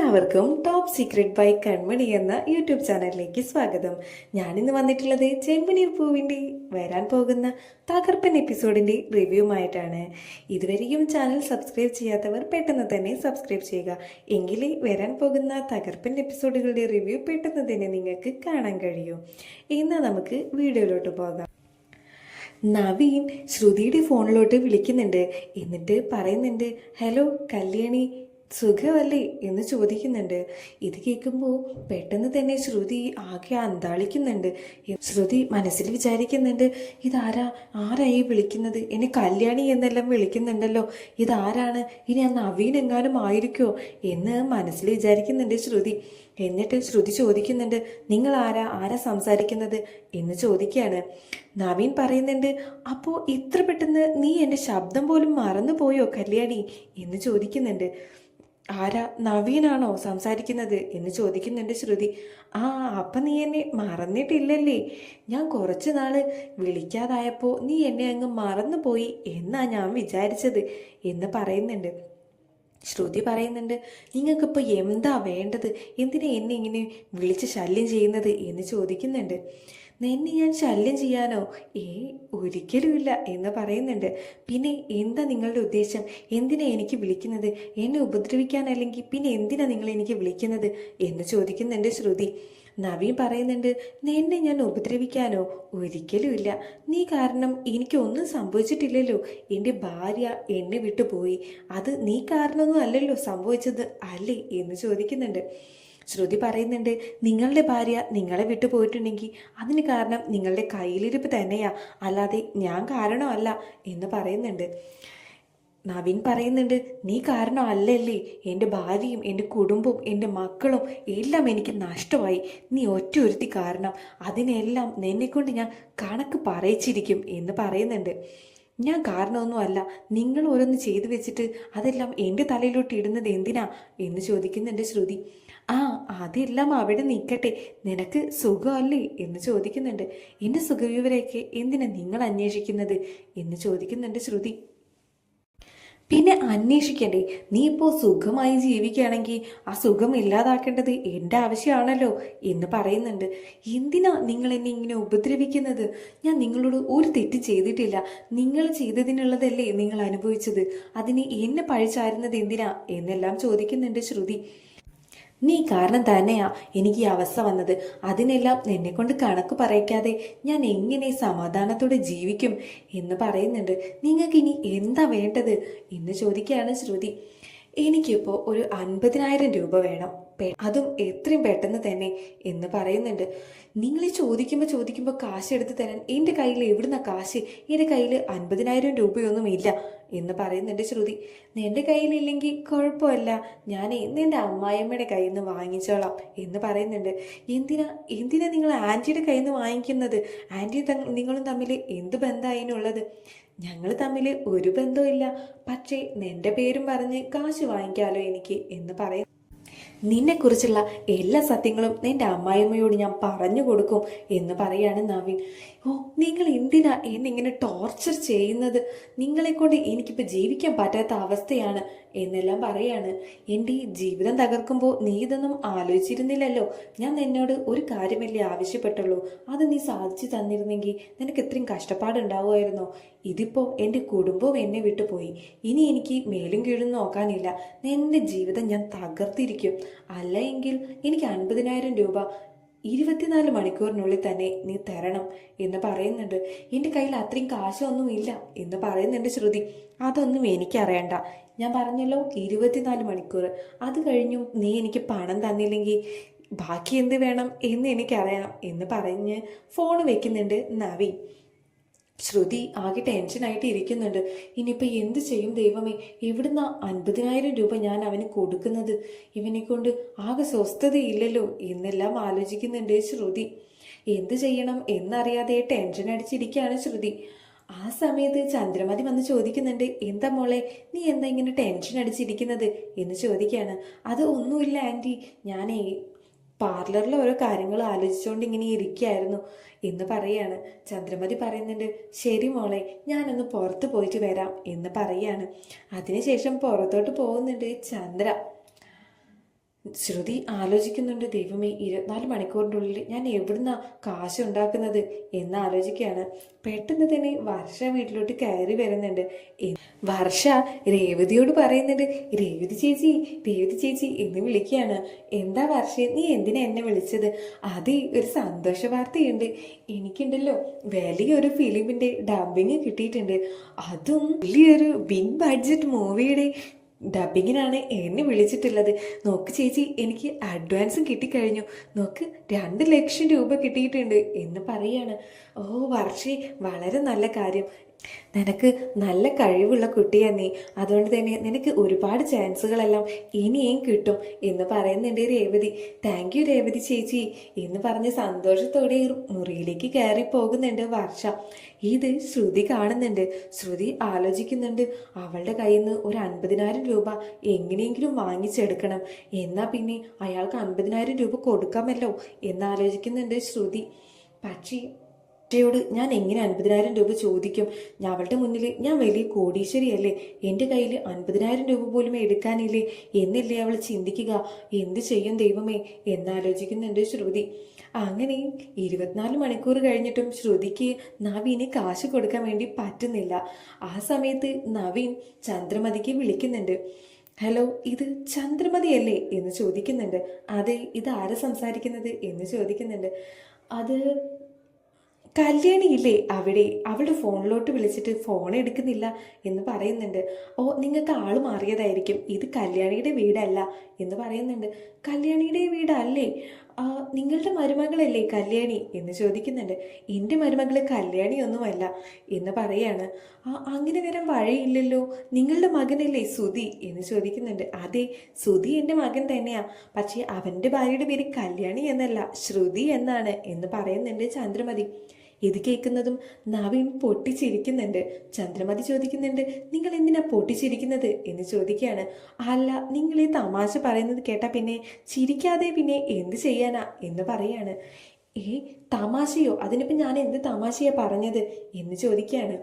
എല്ലാവർക്കും top secret by കൺമണി എന്ന YouTube ചാനലിലേക്ക് സ്വാഗതം. ഞാനിന്ന് വന്നിട്ടുള്ളത് ചെമ്പനീർ പൂവിന്റെ വരാൻ പോകുന്ന തകർപ്പൻ എപ്പിസോഡിന്റെ റിവ്യൂമായിട്ടാണ്. ഇതുവരെയും ചാനൽ സബ്സ്ക്രൈബ് ചെയ്യാത്തവർ പെട്ടെന്ന് തന്നെ സബ്സ്ക്രൈബ് ചെയ്യുക. എങ്കിലേ വരാൻ പോകുന്ന തകർപ്പൻ എപ്പിസോഡുകളുടെ റിവ്യൂ പെട്ടെന്ന് തന്നെ നിങ്ങൾക്ക് കാണാൻ കഴിയൂ. എന്നാൽ നമുക്ക് വീഡിയോയിലോട്ട് പോകാം. നവീൻ ശ്രുതിയുടെ ഫോണിലോട്ട് വിളിക്കുന്നുണ്ട്. എന്നിട്ട് പറയുന്നുണ്ട് ഹലോ കല്യാണി സുഖമല്ലേ എന്ന് ചോദിക്കുന്നുണ്ട്. ഇത് കേൾക്കുമ്പോൾ പെട്ടെന്ന് തന്നെ ശ്രുതി ആകെ അന്താളിക്കുന്നുണ്ട്. ശ്രുതി മനസ്സിൽ വിചാരിക്കുന്നുണ്ട് ഇതാരാ? ആരായി വിളിക്കുന്നത്? എന്നെ കല്യാണി എന്നെല്ലാം വിളിക്കുന്നുണ്ടല്ലോ. ഇതാരാണ്? ഇനി ആ നവീൻ എങ്ങാനും എന്ന് മനസ്സിൽ വിചാരിക്കുന്നുണ്ട് ശ്രുതി. എന്നിട്ട് ശ്രുതി ചോദിക്കുന്നുണ്ട് നിങ്ങൾ ആരാ? ആരാ സംസാരിക്കുന്നത്? എന്ന് ചോദിക്കുകയാണ്. നവീൻ പറയുന്നുണ്ട് അപ്പോൾ ഇത്ര പെട്ടെന്ന് നീ എന്റെ ശബ്ദം പോലും മറന്നു പോയോ കല്യാണി? എന്ന് ചോദിക്കുന്നുണ്ട്. ആരാ നവീനാണോ സംസാരിക്കുന്നത് എന്ന് ചോദിക്കുന്നുണ്ട് ശ്രുതി ആ അപ്പം നീ എന്നെ മറന്നിട്ടില്ലല്ലേ? ഞാൻ കുറച്ച് നാൾ വിളിക്കാതായപ്പോൾ നീ എന്നെ അങ്ങ് മറന്നുപോയി എന്നാ ഞാൻ വിചാരിച്ചത്? എന്ന് പറയുന്നുണ്ട്. ശ്രുതി പറയുന്നുണ്ട് നിങ്ങൾക്കിപ്പോൾ എന്താ വേണ്ടത്? എന്തിനാ എന്നെ ഇങ്ങനെ വിളിച്ച് ശല്യം ചെയ്യുന്നത്? എന്ന് ചോദിക്കുന്നുണ്ട്. നിന്നെ ഞാൻ ശല്യം ചെയ്യാനോ? ഏ ഒരിക്കലുമില്ല എന്ന് പറയുന്നുണ്ട്. പിന്നെ എന്താ നിങ്ങളുടെ ഉദ്ദേശം? എന്തിനാ എനിക്ക് വിളിക്കുന്നത്? എന്നെ ഉപദ്രവിക്കാനല്ലെങ്കിൽ പിന്നെ എന്തിനാ നിങ്ങൾ എനിക്ക് വിളിക്കുന്നത്? എന്ന് ചോദിക്കുന്നുണ്ട് ശ്രുതി. നവീൻ പറയുന്നുണ്ട് നിന്നെ ഞാൻ ഉപദ്രവിക്കാനോ? ഒരിക്കലുമില്ല. നീ കാരണം എനിക്കൊന്നും സംഭവിച്ചിട്ടില്ലല്ലോ. എന്റെ ഭാര്യ എന്നെ വിട്ടു പോയി അത് നീ കാരണമൊന്നും അല്ലല്ലോ സംഭവിച്ചത് അല്ലേ? എന്ന് ചോദിക്കുന്നുണ്ട്. ശ്രുതി പറയുന്നുണ്ട് നിങ്ങളുടെ ഭാര്യ നിങ്ങളെ വിട്ടു പോയിട്ടുണ്ടെങ്കിൽ അതിന് കാരണം നിങ്ങളുടെ കയ്യിലിരിപ്പ് തന്നെയാ അല്ലാതെ ഞാൻ കാരണമല്ല എന്ന് പറയുന്നുണ്ട്. നവീൻ പറയുന്നുണ്ട് നീ കാരണം അല്ലല്ലേ എന്റെ ഭാര്യയും എന്റെ കുടുംബവും എന്റെ മക്കളും എല്ലാം എനിക്ക് നഷ്ടമായി. നീ ഒറ്റ ഒരുത്തി കാരണം അതിനെല്ലാം നിന്നെക്കൊണ്ട് ഞാൻ കണക്ക് പറയിച്ചിരിക്കും എന്ന് പറയുന്നുണ്ട്. ഞാൻ കാരണമൊന്നുമല്ല. നിങ്ങൾ ഓരോന്ന് ചെയ്തു വെച്ചിട്ട് അതെല്ലാം എന്റെ തലയിലോട്ട് ഇടുന്നത് എന്തിനാ? എന്ന് ചോദിക്കുന്നുണ്ട് ശ്രുതി. ആ അതെല്ലാം അവിടെ നിൽക്കട്ടെ. നിനക്ക് സുഖമല്ലേ? എന്ന് ചോദിക്കുന്നുണ്ട്. എന്റെ സുഖവിവരമൊക്കെ എന്തിനാ നിങ്ങൾ അന്വേഷിക്കുന്നത്? എന്ന് ചോദിക്കുന്നുണ്ട് ശ്രുതി. പിന്നെ അന്വേഷിക്കണ്ടേ? നീ ഇപ്പോൾ സുഖമായി ജീവിക്കുകയാണെങ്കിൽ ആ സുഖം ഇല്ലാതാക്കേണ്ടത് എന്റെ ആവശ്യമാണല്ലോ എന്ന് പറയുന്നുണ്ട്. എന്തിനാ നിങ്ങൾ എന്നെ ഇങ്ങനെ ഉപദ്രവിക്കുന്നത്? ഞാൻ നിങ്ങളോട് ഒരു തെറ്റ് ചെയ്തിട്ടില്ല. നിങ്ങൾ ചെയ്തതിനുള്ളതല്ലേ നിങ്ങൾ അനുഭവിച്ചത്? അതിന് എന്നെ പഴിച്ചാരുന്നത് എന്തിനാ? എന്നെല്ലാം ചോദിക്കുന്നുണ്ട് ശ്രുതി. നീ കാരണം തന്നെയാ എനിക്ക് ഈ അവസ്ഥ വന്നത്. അതിനെല്ലാം എന്നെ കൊണ്ട് കണക്ക് പറയിക്കാതെ ഞാൻ എങ്ങനെ സമാധാനത്തോടെ ജീവിക്കും എന്ന് പറയുന്നുണ്ട്. നിങ്ങൾക്ക് ഇനി എന്താ വേണ്ടത്? എന്ന് ചോദിക്കുകയാണ് ശ്രുതി. എനിക്കിപ്പോൾ ഒരു അൻപതിനായിരം രൂപ വേണം. അതും എത്രയും പെട്ടെന്ന് തന്നെ എന്ന് പറയുന്നുണ്ട്. നിങ്ങൾ ചോദിക്കുമ്പോൾ ചോദിക്കുമ്പോൾ കാശ് എടുത്ത് തരാൻ എന്റെ കയ്യിൽ എവിടുന്ന കാശ്? എന്റെ കയ്യിൽ അൻപതിനായിരം രൂപയൊന്നും ഇല്ല എന്ന് പറയുന്നുണ്ട് ശ്രുതി. എന്റെ കയ്യിലില്ലെങ്കിൽ കുഴപ്പമില്ല. ഞാൻ നിന്റെ അമ്മായിയമ്മയുടെ കയ്യിൽ നിന്ന് വാങ്ങിച്ചോളാം എന്ന് പറയുന്നുണ്ട്. എന്തിനാ എന്തിനാ നിങ്ങൾ ആന്റിയുടെ കയ്യിൽ നിന്ന് വാങ്ങിക്കുന്നത് ആന്റി നിങ്ങളും തമ്മിൽ എന്ത് ബന്ധമായിനുള്ളത് ഞങ്ങൾ തമ്മിൽ ഒരു ബന്ധവും ഇല്ല പക്ഷേ എന്റെ പേരും പറഞ്ഞ് കാശ് വാങ്ങിക്കാലോ എനിക്ക് എന്ന് പറയും നിന്നെക്കുറിച്ചുള്ള എല്ലാ സത്യങ്ങളും നിന്റെ അമ്മായിമ്മയോട് ഞാൻ പറഞ്ഞു കൊടുക്കും എന്ന് പറയാണ് നവീൻ. ഓ നിങ്ങൾ എന്തിനാ എന്നിങ്ങനെ ടോർച്ചർ ചെയ്യുന്നത്? നിങ്ങളെ കൊണ്ട് എനിക്കിപ്പോൾ ജീവിക്കാൻ പറ്റാത്ത അവസ്ഥയാണ് എന്നെല്ലാം പറയാണ്. എന്റെ ഈ ജീവിതം തകർക്കുമ്പോൾ നീ ഇതൊന്നും ആലോചിച്ചിരുന്നില്ലല്ലോ. ഞാൻ നിന്നോട് ഒരു കാര്യമല്ലേ ആവശ്യപ്പെട്ടുള്ളൂ. അത് നീ സാധിച്ചു തന്നിരുന്നെങ്കിൽ നിനക്ക് ഇത്രയും കഷ്ടപ്പാടുണ്ടാവുമായിരുന്നോ? ഇതിപ്പോൾ എന്റെ കുടുംബവും എന്നെ വിട്ടുപോയി ഇനി എനിക്ക് മേലും കീഴും നോക്കാനില്ല. എന്റെ ജീവിതം ഞാൻ തകർത്തിരിക്കും. അല്ല എങ്കിൽ എനിക്ക് അൻപതിനായിരം രൂപ ഇരുപത്തിനാല് മണിക്കൂറിനുള്ളിൽ തന്നെ നീ തരണം എന്ന് പറയുന്നുണ്ട്. എന്റെ കയ്യിൽ അത്രയും കാശൊന്നും ഇല്ല എന്ന് പറയുന്നുണ്ട് ശ്രുതി. അതൊന്നും എനിക്കറിയണ്ട. ഞാൻ പറഞ്ഞല്ലോ ഇരുപത്തിനാല് മണിക്കൂർ. അത് കഴിഞ്ഞും നീ എനിക്ക് പണം തന്നില്ലെങ്കിൽ ബാക്കി എന്ത് വേണം എന്ന് എനിക്കറിയണം എന്ന് പറഞ്ഞ് ഫോൺ വെക്കുന്നുണ്ട് നവീൻ ശ്രുതി ആകെ ടെൻഷനായിട്ട് ഇരിക്കുന്നുണ്ട് ഇനിയിപ്പോൾ എന്ത് ചെയ്യും ദൈവമേ? ഇവിടുന്ന് അൻപതിനായിരം രൂപ ഞാൻ അവന് കൊടുക്കുന്നത്. ഇവനെ കൊണ്ട് ആകെ സ്വസ്ഥതയില്ലല്ലോ. എന്നെല്ലാം ആലോചിക്കുന്നുണ്ട് ശ്രുതി. എന്ത് ചെയ്യണം എന്നറിയാതെ ടെൻഷൻ അടിച്ചിരിക്കുകയാണ് ശ്രുതി. ആ സമയത്ത് ചന്ദ്രമതി വന്ന് ചോദിക്കുന്നുണ്ട് എന്താ മോളെ നീ എന്താ ഇങ്ങനെ ടെൻഷൻ അടിച്ചിരിക്കുന്നത്? എന്ന് ചോദിക്കുകയാണ്. അത് ഒന്നുമില്ല ആന്റി ഞാനേ പാർലറിൽ ഓരോ കാര്യങ്ങൾ ആലോചിച്ചുകൊണ്ട് ഇങ്ങനെ ഇരിക്കുകയായിരുന്നു എന്ന് പറയാണ്. ചന്ദ്രമതി പറയുന്നുണ്ട് ശരി മോളെ ഞാനൊന്ന് പുറത്ത് പോയിട്ട് വരാം എന്ന് പറയാണ്. അതിനുശേഷം പുറത്തോട്ട് പോകുന്നുണ്ട് ചന്ദ്ര. ശ്രുതി ആലോചിക്കുന്നുണ്ട് ദൈവമേ ഇരുപത്തിനാല് മണിക്കൂറിന്റെ ഉള്ളിൽ ഞാൻ എവിടുന്നാ കാശ് ഉണ്ടാക്കുന്നത്? എന്ന് ആലോചിക്കുകയാണ്. പെട്ടെന്ന് തന്നെ വർഷ വീട്ടിലോട്ട് കയറി വരുന്നുണ്ട്. വർഷ രേവതിയോട് പറയുന്നുണ്ട് രേവതി ചേച്ചി രേവതി ചേച്ചി എന്ന് വിളിക്കുകയാണ്. എന്താ വർഷ നീ എന്തിനാ എന്നെ വിളിച്ചത്? അത് ഒരു സന്തോഷ വാർത്തയുണ്ട്. എനിക്കുണ്ടല്ലോ വലിയൊരു ഫിലിമിന്റെ ഡബിങ് കിട്ടിയിട്ടുണ്ട്. അതും വലിയൊരു ബിഗ് ബഡ്ജറ്റ് മൂവിയുടെ ഡബിങ്ങിനാണ് എന്നെ വിളിച്ചിട്ടുള്ളത്. നോക്ക് ചേച്ചി എനിക്ക് അഡ്വാൻസും കിട്ടിക്കഴിഞ്ഞു. നോക്ക് രണ്ട് ലക്ഷം രൂപ കിട്ടിയിട്ടുണ്ട് എന്ന് പറയാണ്. ഓ വർഷേ വളരെ നല്ല കാര്യം. നിനക്ക് നല്ല കഴിവുള്ള കുട്ടിയാ നീ. അതുകൊണ്ട് തന്നെ നിനക്ക് ഒരുപാട് ചാൻസുകളെല്ലാം ഇനിയും കിട്ടും എന്ന് പറയുന്നുണ്ട് രേവതി. താങ്ക് യു രേവതി ചേച്ചി. എന്ന് പറഞ്ഞ് സന്തോഷത്തോടെ മുറിയിലേക്ക് കയറി പോകുന്നുണ്ട് വർഷ. ഇത് ശ്രുതി കാണുന്നുണ്ട്. ശ്രുതി ആലോചിക്കുന്നുണ്ട്. അവളുടെ കയ്യിൽ നിന്ന് ഒരു അൻപതിനായിരം രൂപ എങ്ങനെയെങ്കിലും വാങ്ങിച്ചെടുക്കണം. എന്നാൽ പിന്നെ അയാൾക്ക് അൻപതിനായിരം രൂപ കൊടുക്കാമല്ലോ എന്നാലോചിക്കുന്നുണ്ട് ശ്രുതി. പക്ഷേ യോട് ഞാൻ എങ്ങനെ അൻപതിനായിരം രൂപ ചോദിക്കും? ഞാൻ അവളുടെ മുന്നിൽ ഞാൻ വലിയ കോടീശ്വരിയല്ലേ? എന്റെ കയ്യിൽ അൻപതിനായിരം രൂപ പോലും എടുക്കാനില്ലേ? എന്നില്ലേ അവൾ ചിന്തിക്കുക? എന്ത് ചെയ്യും ദൈവമേ? എന്നാലോചിക്കുന്നുണ്ട് ശ്രുതി. അങ്ങനെ ഇരുപത്തിനാല് മണിക്കൂർ കഴിഞ്ഞിട്ടും ശ്രുതിക്ക് നവീന് കാശ് കൊടുക്കാൻ വേണ്ടി പറ്റുന്നില്ല. ആ സമയത്ത് നവീൻ ചന്ദ്രമതിക്ക് വിളിക്കുന്നുണ്ട്. ഹലോ ഇത് ചന്ദ്രമതിയല്ലേ? എന്ന് ചോദിക്കുന്നുണ്ട്. അതെ ഇത് ആരാ സംസാരിക്കുന്നത്? എന്ന് ചോദിക്കുന്നുണ്ട്. അത് കല്യാണിയില്ലേ? അവിടെ. അവളുടെ ഫോണിലോട്ട് വിളിച്ചിട്ട് ഫോൺ എടുക്കുന്നില്ല എന്ന് പറയുന്നുണ്ട്. ഓ നിങ്ങൾക്ക് ആൾ മാറിയതായിരിക്കും. ഇത് കല്യാണിയുടെ വീടല്ല എന്ന് പറയുന്നുണ്ട്. കല്യാണിയുടെ വീടല്ലേ? നിങ്ങളുടെ മരുമകളല്ലേ കല്യാണി? എന്ന് ചോദിക്കുന്നുണ്ട്. എന്റെ മരുമകൾ കല്യാണിയൊന്നുമല്ല എന്ന് പറയാണ്. ആ അങ്ങനെ വരാൻ വഴിയില്ലല്ലോ. നിങ്ങളുടെ മകനല്ലേ സുധി? എന്ന് ചോദിക്കുന്നുണ്ട്. അതെ സുധി എന്റെ മകൻ തന്നെയാ. പക്ഷേ അവന്റെ ഭാര്യയുടെ പേര് കല്യാണി എന്നല്ല ശ്രുതി എന്നാണ് എന്ന് പറയുന്നുണ്ട് ചന്ദ്രമതി. ഇത് കേൾക്കുന്നതും നവീൻ പൊട്ടിച്ചിരിക്കുന്നുണ്ട്. ചന്ദ്രമതി ചോദിക്കുന്നുണ്ട് നിങ്ങൾ എന്തിനാ പൊട്ടിച്ചിരിക്കുന്നത്? എന്ന് ചോദിക്കുകയാണ്. അല്ല നിങ്ങൾ ഈ തമാശ പറയുന്നത് കേട്ടാ പിന്നെ ചിരിക്കാതെ പിന്നെ എന്ത് ചെയ്യാനാ? എന്ന് പറയാണ്. ഏ തമാശയോ? അതിനിപ്പോൾ ഞാൻ എന്ത് തമാശയാ പറഞ്ഞത്? എന്ന് ചോദിക്കുകയാണ്.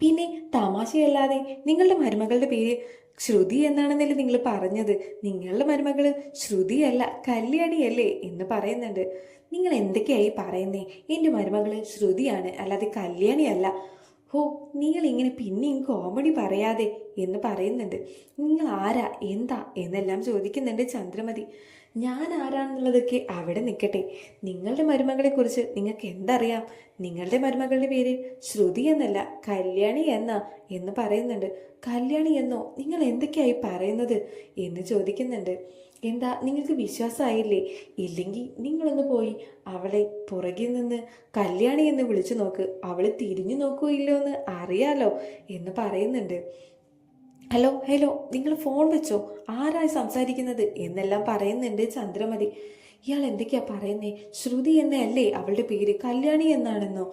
പിന്നെ തമാശയല്ലാതെ നിങ്ങളുടെ മരുമകളുടെ പേര് ശ്രുതി എന്നാണെന്നല്ലേ നിങ്ങൾ പറഞ്ഞത്. നിങ്ങളുടെ മരുമകൾ ശ്രുതിയല്ല കല്യാണിയല്ലേ എന്ന് പറയുന്നുണ്ട്. നിങ്ങൾ എന്തൊക്കെയായി പറയുന്നേ? എന്റെ മരുമകൾ ശ്രുതിയാണ് അല്ലാതെ കല്യാണിയല്ല. ഹോ നിങ്ങൾ ഇങ്ങനെ പിന്നെയും കോമഡി പറയാതെ എന്ന് പറയുന്നുണ്ട്. നിങ്ങൾ ആരാ എന്താ എന്നെല്ലാം ചോദിക്കുന്നുണ്ട് ചന്ദ്രമതി. ഞാൻ ആരാണെന്നുള്ളതൊക്കെ അവിടെ നിൽക്കട്ടെ. നിങ്ങളുടെ മരുമകളെക്കുറിച്ച് നിങ്ങൾക്ക് എന്തറിയാം? നിങ്ങളുടെ മരുമകളുടെ പേര് ശ്രുതി എന്നല്ല കല്യാണി എന്ന എന്ന് പറയുന്നുണ്ട്. കല്യാണി എന്നോ? നിങ്ങൾ എന്തൊക്കെയായി പറയുന്നത് എന്ന് ചോദിക്കുന്നുണ്ട്. എന്താ നിങ്ങൾക്ക് വിശ്വാസമായില്ലേ? ഇല്ലെങ്കിൽ നിങ്ങളൊന്ന് പോയി അവളെ പുറകിൽ നിന്ന് കല്യാണി എന്ന് വിളിച്ചു നോക്ക്. അവൾ തിരിഞ്ഞു നോക്കുകയില്ലോ എന്ന് അറിയാലോ എന്ന് പറയുന്നുണ്ട്. ഹലോ ഹലോ നിങ്ങൾ ഫോൺ വെച്ചോ? ആരായി സംസാരിക്കുന്നത്? എന്നെല്ലാം പറയുന്നുണ്ട് ചന്ദ്രമതി. ഇയാൾ എന്തൊക്കെയാ പറയുന്നേ? ശ്രുതി എന്നല്ലേ അവളുടെ പേര് കല്യാണി എന്നാണെന്നോ?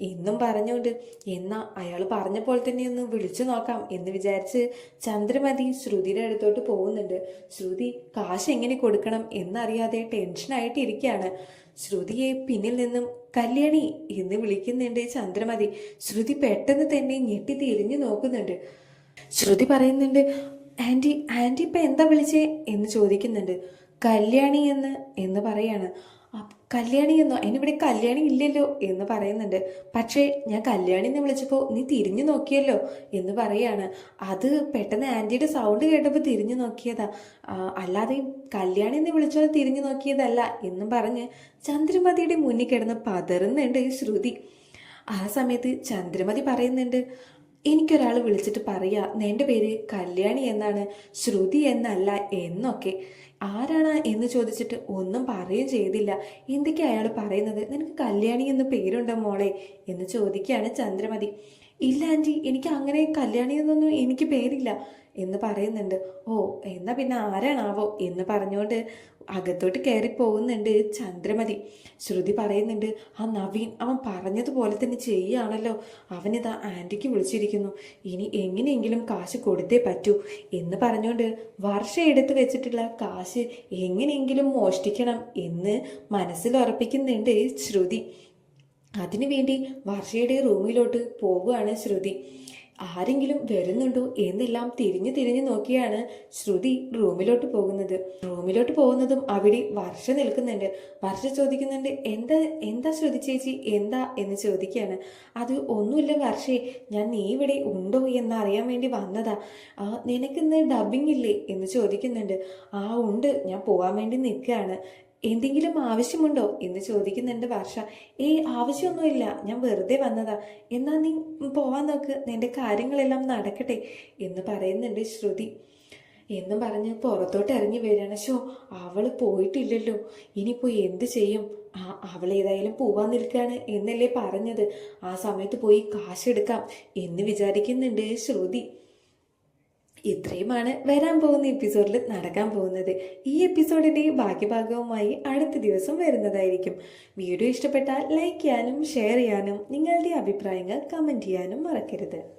എന്നും പറഞ്ഞുകൊണ്ട്. എന്നാ അയാൾ പറഞ്ഞപ്പോൾ തന്നെ ഒന്ന് വിളിച്ചു നോക്കാം എന്ന് വിചാരിച്ച് ചന്ദ്രമതി ശ്രുതിയുടെ അടുത്തോട്ട് പോകുന്നുണ്ട്. ശ്രുതി കാശ് എങ്ങനെ കൊടുക്കണം എന്നറിയാതെ ടെൻഷനായിട്ടിരിക്കുകയാണ് ശ്രുതിയെ പിന്നിൽ നിന്നും കല്യാണി എന്ന് വിളിക്കുന്നുണ്ട് ചന്ദ്രമതി. ശ്രുതി പെട്ടെന്ന് തന്നെ ഞെട്ടി തിരിഞ്ഞു നോക്കുന്നുണ്ട്. ശ്രുതി പറയുന്നുണ്ട് ആന്റി ആന്റി ഇപ്പം എന്താ വിളിച്ചേ? എന്ന് ചോദിക്കുന്നുണ്ട്. കല്യാണി എന്ന് എന്ന് പറയാണ്. കല്യാണി എന്നോ? എന്നിവിടെ കല്യാണി ഇല്ലല്ലോ എന്ന് പറയുന്നുണ്ട്. പക്ഷേ ഞാൻ കല്യാണി എന്ന് വിളിച്ചപ്പോൾ നീ തിരിഞ്ഞു നോക്കിയല്ലോ എന്ന് പറയാണ്. അത് പെട്ടെന്ന് ആന്റിയുടെ സൗണ്ട് കേട്ടപ്പോൾ തിരിഞ്ഞു നോക്കിയതാ. അല്ലാതെ കല്യാണി എന്ന് വിളിച്ചോ തിരിഞ്ഞു നോക്കിയതല്ല എന്നും പറഞ്ഞ് ചന്ദ്രമതിയുടെ മുന്നിൽ കിടന്ന് പതറുന്നുണ്ട് ശ്രുതി. ആ സമയത്ത് ചന്ദ്രമതി പറയുന്നുണ്ട് എനിക്കൊരാൾ വിളിച്ചിട്ട് പറയാ എന്റെ പേര് കല്യാണി എന്നാണ് ശ്രുതി എന്നല്ല എന്നൊക്കെ. ആരാണ്? എന്ന് ചോദിച്ചിട്ട് ഒന്നും പറയുകയും ചെയ്തില്ല. എന്തൊക്കെയാണ് അയാൾ പറയുന്നത്? നിനക്ക് കല്യാണി എന്ന് പേരുണ്ടോ മോളെ? എന്ന് ചോദിക്കുകയാണ് ചന്ദ്രമതി. ഇല്ല ആന്റി എനിക്ക് അങ്ങനെ കല്യാണി എന്നൊന്നും എനിക്ക് പേരില്ല എന്ന് പറയുന്നുണ്ട്. ഓ എന്നാ പിന്നെ ആരാണാവോ? എന്ന് പറഞ്ഞുകൊണ്ട് അകത്തോട്ട് കയറി പോകുന്നുണ്ട്. ചന്ദ്രമതി ശ്രുതി പറയുന്നുണ്ട് ആ നവീൻ അവൻ പറഞ്ഞതുപോലെ തന്നെ ചെയ്യുകയാണല്ലോ അവനിതാ ആന്റിക്ക് വിളിച്ചിരിക്കുന്നു. ഇനി എങ്ങനെയെങ്കിലും കാശ് കൊടുത്തേ പറ്റൂ. എന്ന് പറഞ്ഞുകൊണ്ട് വർഷ എടുത്ത് വെച്ചിട്ടുള്ള കാശ് എങ്ങനെയെങ്കിലും മോഷ്ടിക്കണം എന്ന് മനസ്സിൽ ഉറപ്പിക്കുന്നുണ്ട് ശ്രുതി. അതിനുവേണ്ടി വർഷയുടെ റൂമിലോട്ട് പോവുകയാണ് ശ്രുതി. ആരെങ്കിലും വരുന്നുണ്ടോ എന്നെല്ലാം തിരിഞ്ഞു തിരിഞ്ഞു നോക്കിയാണ് ശ്രുതി റൂമിലോട്ട് പോകുന്നത്. റൂമിലോട്ട് പോകുന്നതും അവിടെ വർഷ നിൽക്കുന്നുണ്ട്. വർഷ ചോദിക്കുന്നുണ്ട് എന്താ എന്താ ശ്രുതി ചേച്ചി? എന്താ? എന്ന് ചോദിക്കുകയാണ്. അത് ഒന്നുമില്ല വർഷേ ഞാൻ നീ ഇവിടെ ഉണ്ടോ എന്ന് അറിയാൻ വേണ്ടി വന്നതാ. ആ നിനക്കിന്ന് ഡബിങ് ഇല്ലേ? എന്ന് ചോദിക്കുന്നുണ്ട്. ആ ഉണ്ട്. ഞാൻ പോകാൻ വേണ്ടി നിൽക്കുകയാണ്. എന്തെങ്കിലും ആവശ്യമുണ്ടോ എന്ന് ചോദിക്കുന്നുണ്ട് വർഷ. ഏയ് ആവശ്യമൊന്നുമില്ല ഞാൻ വെറുതെ വന്നതാ. എന്നാ നീ പോവാൻ നോക്ക് നിന്റെ കാര്യങ്ങളെല്ലാം നടക്കട്ടെ എന്ന് പറയുന്നുണ്ട് ശ്രുതി. എന്നും പറഞ്ഞ് പുറത്തോട്ട് ഇറങ്ങി വരികയാണ്. ഷോ അവൾ പോയിട്ടില്ലല്ലോ. ഇനിയിപ്പോ എന്ത് ചെയ്യും? ആ അവൾ ഏതായാലും പോവാൻ നിൽക്കുകയാണ് എന്നല്ലേ പറഞ്ഞത്. ആ സമയത്ത് പോയി കാശെടുക്കാം എന്ന് വിചാരിക്കുന്നുണ്ട് ശ്രുതി. ഇത്രയുമാണ് വരാൻ പോകുന്ന എപ്പിസോഡിൽ നടക്കാൻ പോകുന്നത്. ഈ എപ്പിസോഡിന്റെ ബാക്കി ഭാഗവുമായി അടുത്ത ദിവസം വരുന്നതായിരിക്കും. വീഡിയോ ഇഷ്ടപ്പെട്ടാൽ ലൈക്ക് ചെയ്യാനും ഷെയർ ചെയ്യാനും നിങ്ങളുടെ അഭിപ്രായങ്ങൾ കമന്റ് ചെയ്യാനും മറക്കരുത്.